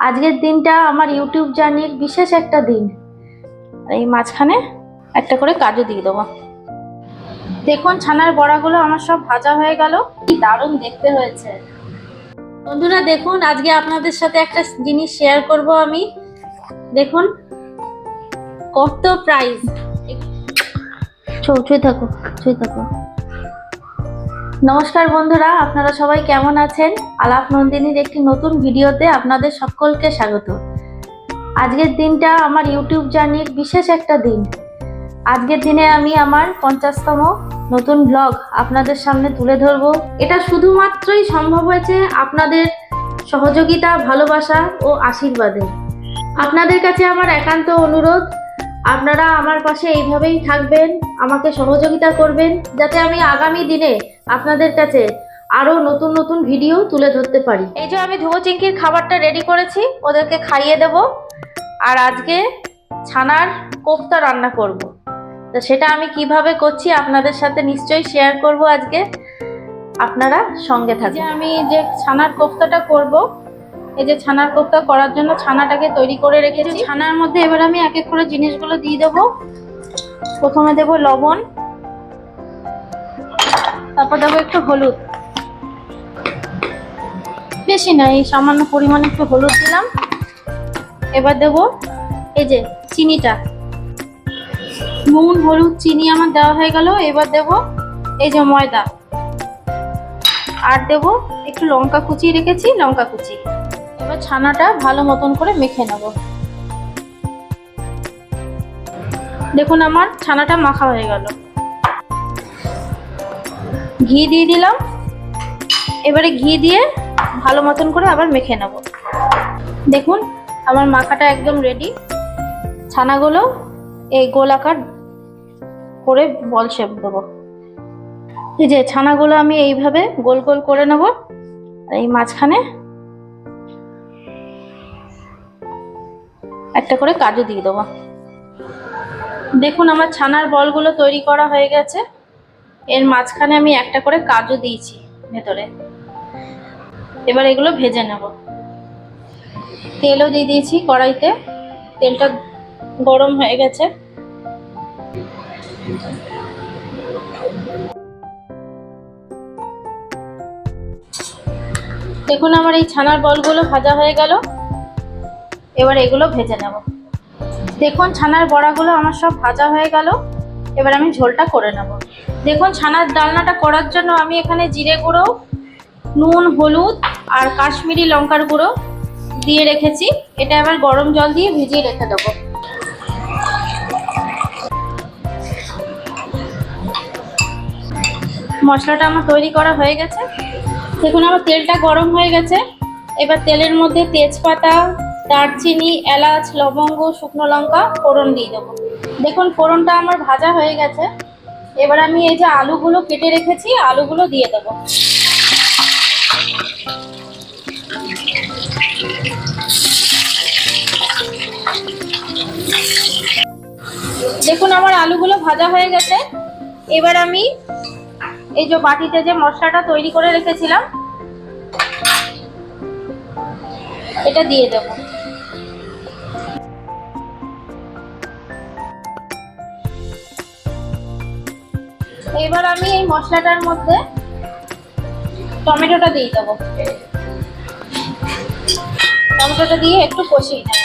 আজকের দিনটা আমার ইউটিউব জার্নির বিশেষ একটা দিন এই মাঝখানে একটা করে কাজু দিয়ে দেবো দেখুন ছানার বড়াগুলো আমার সব ভাজা হয়ে গেল কি দারুণ দেখতে হয়েছে বন্ধুরা দেখুন আজকে আপনাদের সাথে একটা জিনিস শেয়ার করব আমি দেখুন কত প্রাইস ছুঁয়ে থাকো ছুঁয়ে থাকো নমস্কার বন্ধুরা, আপনারা সবাই কেমন আছেন? আলাপ নন্দিনীর একটি নতুন ভিডিওতে আপনাদের সকলকে স্বাগত। আজকের দিনটা আমার ইউটিউব জার্নির বিশেষ একটা দিন। আজকের দিনে আমি আমার পঞ্চাশতম নতুন ব্লগ আপনাদের সামনে তুলে ধরব। এটা শুধুমাত্রই সম্ভব হয়েছে আপনাদের সহযোগিতা, ভালোবাসা ও আশীর্বাদে। আপনাদের কাছে আমার একান্ত অনুরোধ, আপনারা আমার পাশে এইভাবেই থাকবেন, আমাকে সহযোগিতা করবেন, যাতে আমি আগামী দিনে আপনাদের কাছে আরও নতুন নতুন ভিডিও তুলে ধরতে পারি। এই যে আমি ধুবো চিংকির খাবারটা রেডি করেছি ওদেরকে খাইয়ে দেব। আর আজকে ছানার কোফতা রান্না করব। তো সেটা আমি কীভাবে করছি আপনাদের সাথে নিশ্চয়ই শেয়ার করব আজকে। আপনারা সঙ্গে থাকুন। আমি যে ছানার কোফতাটা করব এই যে ছানার কোফতা করার জন্য ছানাটাকে তৈরি করে রেখেছি। ছানার মধ্যে এবার আমি এক এক করে জিনিসগুলো দিয়ে দেবো। প্রথমে দেবো লবণ তারপর দেবো একটু হলুদ। বেশি না, এই সামান্য পরিমাণে একটু হলুদ দিলাম। এবার দেবো এই যে চিনিটা। নুন, হলুদ, চিনি আমার দেওয়া হয়ে গেল। এবার দেবো এই যে ময়দা। আর দেবো একটু লঙ্কা কুচি রেখেছি, লঙ্কা কুচি। এবার ছানাটা ভালো মতন করে মেখে নেব। দেখুন আমার ছানাটা মাখা হয়ে গেল। ঘি দিয়ে দিলাম। এবারে ঘি দিয়ে ভালো মতন করে আবার মেখে নেব। দেখুন, আমার মাখাটা একদম রেডি ছানাগুলো এই গোলাকার করে বল শেপ দেবো। এই যে ছানাগুলো আমি এইভাবে গোল গোল করে নেব। এই মাঝখানে একটা করে কাজু দিয়ে দেবো। দেখুন, আমার ছানার বলগুলো তৈরি করা হয়ে গেছে। এর মাঝখানে আমি একটা করে কাজু দিয়েছি ভেতরে। এবার এগুলো ভেজে নেব। তেলও দিয়ে দিয়েছি কড়াইতে। তেলটা গরম হয়ে গেছে। দেখুন আমার এই ছানার বলগুলো ভাজা হয়ে গেল। এবার এগুলো ভেজে নেব। দেখুন ছানার বড়াগুলো আমার সব ভাজা হয়ে গেল। এবার আমি ঝোলটা করে নেব। দেখুন, ছানার ডালনাটা করার জন্য আমি এখানে জিরে গুঁড়ো, নুন, হলুদ আর কাশ্মীরি লঙ্কার গুঁড়ো দিয়ে রেখেছি। এটা এবার গরম জল দিয়ে ভিজিয়ে রেখে দেবো। মশলাটা আমার তৈরি করা হয়ে গেছে। দেখুন, আমার তেলটা গরম হয়ে গেছে। এবার তেলের মধ্যে তেজপাতা, দারচিনি, এলাচ, লবঙ্গ, শুকনো লঙ্কা, ফোড়ন দিয়ে দেবো। দেখুন, ফোড়নটা আমার ভাজা হয়ে গেছে। এবার আমি এই যে আলুগুলো কেটে রেখেছি, আলুগুলো দিয়ে দেবো। দেখুন আমার আলুগুলো ভাজা হয়ে গেছে। এবার আমি এই যে বাটিতে যে মশলাটা তৈরি করে রেখেছিলাম, এটা দিয়ে দেব। এবার আমি এই মশলাটার মধ্যে টমেটোটা দিয়ে দেবো। টমেটোটা দিয়ে একটু কষিয়ে নেব।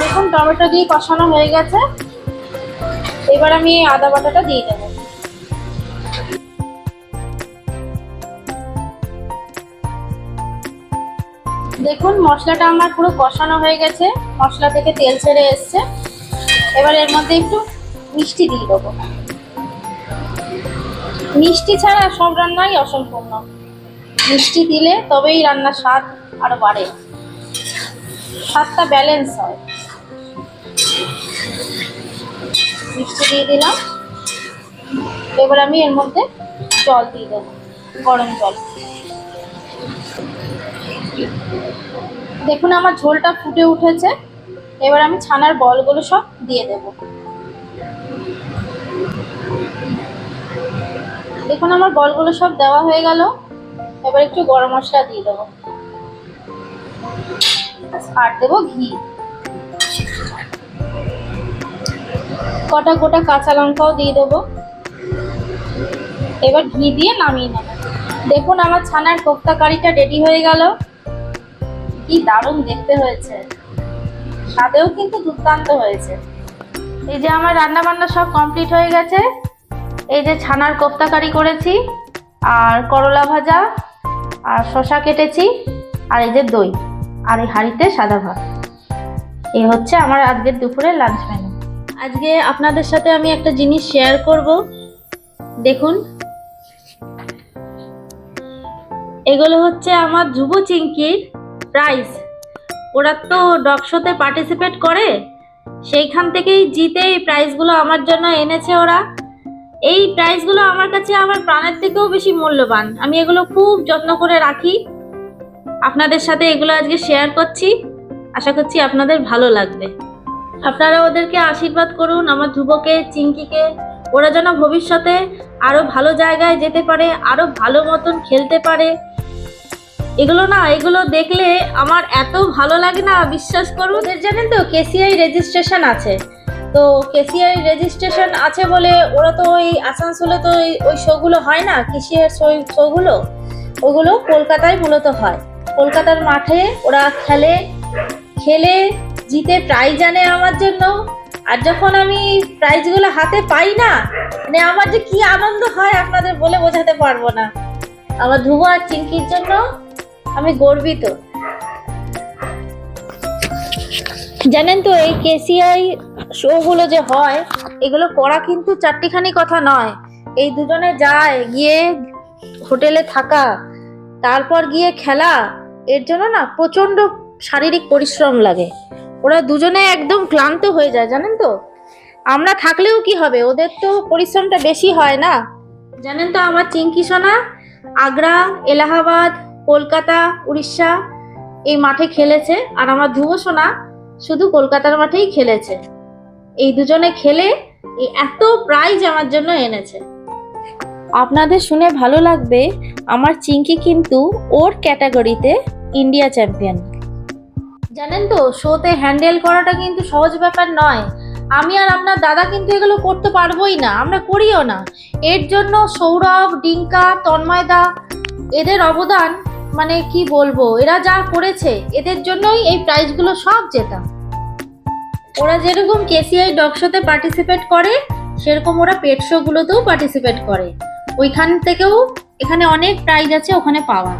দেখুন, টমেটো দিয়ে কষানো হয়ে গেছে। এবার আমি এই আদা বাটাটা দিয়ে দেবো। দেখুন, মশলাটা আমার পুরো কষানো হয়ে গেছে। মশলা থেকে তেল ছেড়ে এসছে। এবার এর মধ্যে একটু মিষ্টি দিয়ে দেবো। মিষ্টি ছাড়া সব রান্নাই অসম্পূর্ণ। মিষ্টি দিলে তবেই রান্নার স্বাদ আরও বাড়ে। স্বাদটা ব্যালেন্স হয়। মিষ্টি দিয়ে দিলাম। এবার আমি এর মধ্যে জল দিয়ে দেবো, গরম জল। দেখুন আমার ঝোলটা ফুটে উঠেছে। এবার আমি ছানার বলগুলো সব দিয়ে দেব। দেখুন আমার বলগুলো সব দেওয়া হয়ে গেল। এবার একটু গরম মশলা দিয়ে দেবো। আর দেবো ঘি। কটা গোটা কাঁচা লঙ্কাও দিয়ে দেবো। এবার ঘি দিয়ে নামিয়ে নেব। দেখুন আমার ছানার কোপ্তা কারিটা রেডি হয়ে গেল। কি দারুণ দেখতে হয়েছে। স্বাদেও কিন্তু দুর্দান্ত হয়েছে। এই যে আমার রান্না বান্না সব কমপ্লিট হয়ে গেছে। এই যে ছানার কোপ্তা কারি করেছি, আর করলা ভাজা, আর শশা কেটেছি, আর এই যে দই, আর এই হাঁড়িতে সাদা ভাত। এই হচ্ছে আমার আজকের দুপুরের লাঞ্চ মেনু আজকে আপনাদের সাথে আমি একটা জিনিস শেয়ার করব। দেখুন। এগুলো হচ্ছে আমার ধ্রুব চিংকির প্রাইজ ওরা তো ডগ শোতে পার্টিসিপেট করে, সেইখান থেকেই জিতে এই প্রাইজগুলো আমার জন্য এনেছে ওরা। এই প্রাইজগুলো আমার কাছে আমার প্রাণের থেকেও বেশি মূল্যবান। আমি এগুলো খুব যত্ন করে রাখি। আপনাদের সাথে এগুলো আজকে শেয়ার করছি। আশা করছি আপনাদের ভালো লাগবে। আপনারা ওদেরকে আশীর্বাদ করুন, আমার ধ্রুবকে, চিঙ্কিকে। ওরা যেন ভবিষ্যতে আরও ভালো জায়গায় যেতে পারে, আরও ভালো মতন খেলতে পারে। এগুলো না, এগুলো দেখলে আমার এত ভালো লাগে না, বিশ্বাস করুন। জানেন তো কেসিআই রেজিস্ট্রেশন আছে। তো কেসিআই রেজিস্ট্রেশন আছে বলে ওরা তো ওই আসানসোলে তো ওই- শোগুলো হয় না? কৃষির শোগুলো? ওগুলো কলকাতায় মূলত হয়। কলকাতার মাঠে ওরা খেলে খেলে, জিতে প্রাইজ আনে আমার জন্য। আর যখন আমি প্রাইজগুলো হাতে পাই না মানে আমার যে কি আনন্দ হয় আপনাদের বলে বোঝাতে পারব না। আমার ধ্রুব আর চিঙ্কির জন্য আমি গর্বিত। জানেন তো এই কেসিআই শোগুলো যে হয়, এগুলো করা কিন্তু চারটিখানি কথা নয়। এই দুজনে যায়, গিয়ে হোটেলে থাকা, তারপর গিয়ে খেলা, এর জন্য না প্রচণ্ড শারীরিক পরিশ্রম লাগে। ওরা দুজনে একদম ক্লান্ত হয়ে যায়, জানেন তো? আমরা থাকলেও কি হবে? ওদের তো পরিশ্রমটা বেশি হয় না। জানেন তো আমার চিঙ্কি সোনা, আগ্রা, এলাহাবাদ, কলকাতা, উড়িষ্যা, এই মাঠে খেলেছে। আর আমার ধ্রুব সোনা, শুধু কলকাতার মাঠেই খেলেছে। এই দুজনে খেলে এত প্রাইজ আমার জন্য এনেছে। আপনাদের শুনে ভালো লাগবে, আমার চিঙ্কি কিন্তু ওর ক্যাটাগরিতে ইন্ডিয়া চ্যাম্পিয়ন জানেন তো শোতে হ্যান্ডেল করাটা কিন্তু সহজ ব্যাপার নয়। আমি আর আপনার দাদা কিন্তু এগুলো করতে পারবোই না, আমরা করিও না। এর জন্য সৌরভ, ডিঙ্কা তন্ময়দা এদের অবদান মানে কি বলব, এরা যা করেছে, এদের জন্যই এই প্রাইজগুলো সব জেতা। ওরা যেরকম কেসিআই ডগ শোতে পার্টিসিপেট করে, সেরকম ওরা পেট শো গুলোতেও পার্টিসিপেট করে। ওইখান থেকেও এখানে অনেক প্রাইজ আছে, ওখানে পাওয়া।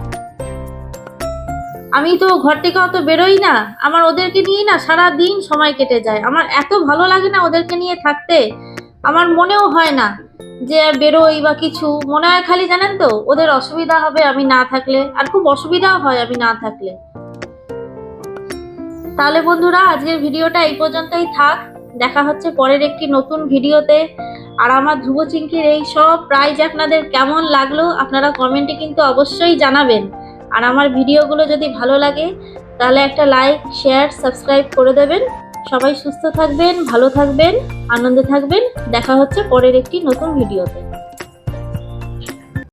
আমি তো ঘর থেকে অত বেরোই না, আমার ওদেরকে নিয়ে না সারা দিন সময় কেটে যায়। আমার এত ভালো লাগে না ওদেরকে নিয়ে থাকতে, আমার মনেও হয় না যে বেরোই বা কিছু। মনে হয় খালি জানেন তো, ওদের অসুবিধা হবে আমি না থাকলে, আর খুব অসুবিধাও হয় আমি না থাকলে। তাহলে বন্ধুরা, আজকের ভিডিওটা এই পর্যন্তই থাক। দেখা হচ্ছে পরের একটি নতুন ভিডিওতে। আর আমার ধ্রুব চিঙ্কির এই সব প্রাইজ আপনাদের কেমন লাগল, আপনারা কমেন্টে কিন্তু অবশ্যই জানাবেন। আর আমার ভিডিওগুলো যদি ভালো লাগে, তাহলে একটা লাইক শেয়ার সাবস্ক্রাইব করে দেবেন। সবাই সুস্থ থাকবেন, ভালো থাকবেন, আনন্দে থাকবেন। দেখা হচ্ছে পরের একটি নতুন ভিডিওতে।